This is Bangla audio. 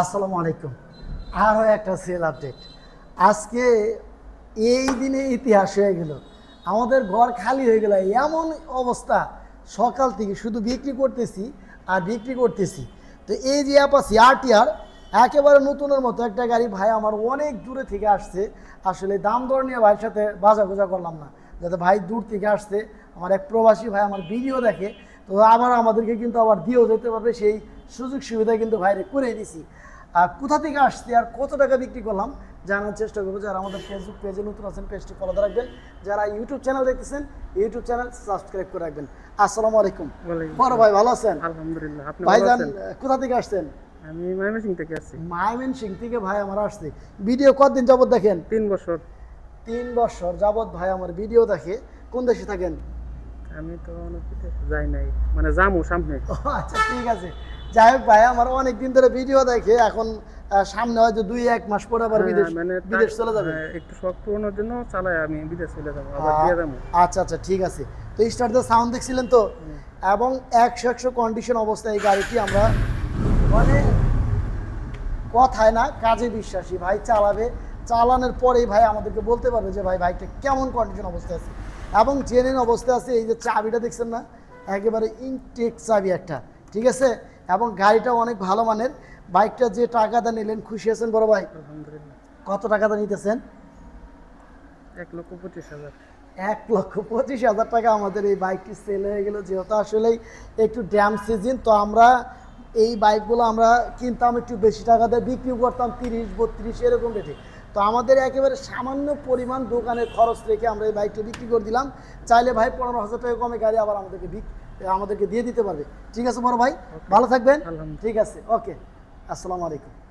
আসসালামু আলাইকুম। আরও একটা সেল আপডেট আজকে এই দিনে ইতিহাস হয়ে গেল। আমাদের ঘর খালি হয়ে গেল। এমন অবস্থা। সকাল থেকে শুধু বিক্রি করতেছি আর বিক্রি করতেছি। তো এই যে অ্যাপাসি আরটিআর একেবারে নতুনের মতো একটা গাড়ি ভাই আমার অনেক দূরে থেকে আসছে। আসলে দাম দর নিয়ে ভাইয়ের সাথে বাজা গোজা করলাম না। যাতে ভাই দূর থেকে আসছে। আমার এক প্রবাসী ভাই আমার ভিডিও দেখে। তো আবার আমাদেরকে কিন্তু আবার দিয়েও যেতে পারবে সেই সুযোগ সুবিধা কিন্তু ভাইরে করে দিছি। আর কোথা থেকে আসছে আর কত টাকা বিক্রি করলাম জানার চেষ্টা করব। যারা আমাদের ফেসবুক পেজে নতুন আছেন পেজটি ফলো রাখবেন। যারা ইউটিউব চ্যানেল দেখতেছেন ইউটিউব চ্যানেল সাবস্ক্রাইব করে রাখবেন। আসসালামু আলাইকুম। বড় ভাই ভালো আছেন? আলহামদুলিল্লাহ আপনি ভাইজান আছেন? কোথা থেকে আসছেন? আমি ময়মনসিং থেকে আসছি। মাইমেনসিং থেকে ভাই আমার আসছে। ভিডিও কতদিন যাবত দেখেন? তিন বছর। তিন বছর যাবত ভাই আমার ভিডিও দেখে কোন দেশে থাকেন? আমি তো অনেক যাই নাই মানে যামু সামনে। আচ্ছা ঠিক আছে। যাই হোক ভাই আমার অনেক দিন ধরে ভিডিও দেখে এখন সামনে হয়তো দুই এক মাস পরে আবার হ্যাঁ, বিদেশ মানে বিদেশ চলে যাবে। হ্যাঁ, একটু শখ পূরণের জন্য চালাই আমি বিদেশ চলে যাব আবার দিয়ে যাব। আচ্ছা আচ্ছা ঠিক আছে। তো স্টার্ট দ্য সাউন্ড দেখছিলেন তো? এবং একশো একশো কন্ডিশন অবস্থায় এই গাড়িটি আমরা মানে কথায় না কাজে বিশ্বাসী। ভাই চালাবে। চালানোর পরেই ভাই আমাদেরকে বলতে পারবে যে ভাই বাইকটা কেমন কন্ডিশন অবস্থায় আছে? এবং জেনুইন অবস্থায় আছে এই যে চাবিটা দেখছেন না? একেবারে ইনটেক চাবি একটা ঠিক আছে? এবং গাড়িটা অনেক ভালো মানের। বাইকটা যে টাকাটা নিলেন খুশি আছেন বড় ভাই? কত টাকাটা নিতেছেন? এক লক্ষ পঁচিশ হাজার। এক লক্ষ পঁচিশ হাজার টাকা আমাদের এই বাইকটি সেল হয়ে গেল। যেহেতু আসলেই একটু ড্যাম সিজন তো আমরা এই বাইকগুলো আমরা কিনতাম একটু বেশি টাকা দিয়ে বিক্রি করতাম তিরিশ বত্রিশ এরকম রেটে তো আমাদের একেবারে সামান্য পরিমাণ দোকানের খরচ রেখে আমরা এই বাইকটা বিক্রি করে দিলাম। চাইলে ভাই পনেরো হাজার টাকা কমে গাড়ি আবার আমাদেরকে বিক আমাদেরকে দিয়ে দিতে পারবে। ঠিক আছে বড় ভাই? ভালো থাকবেন। ঠিক আছে। ওকে। আসসালামু আলাইকুম।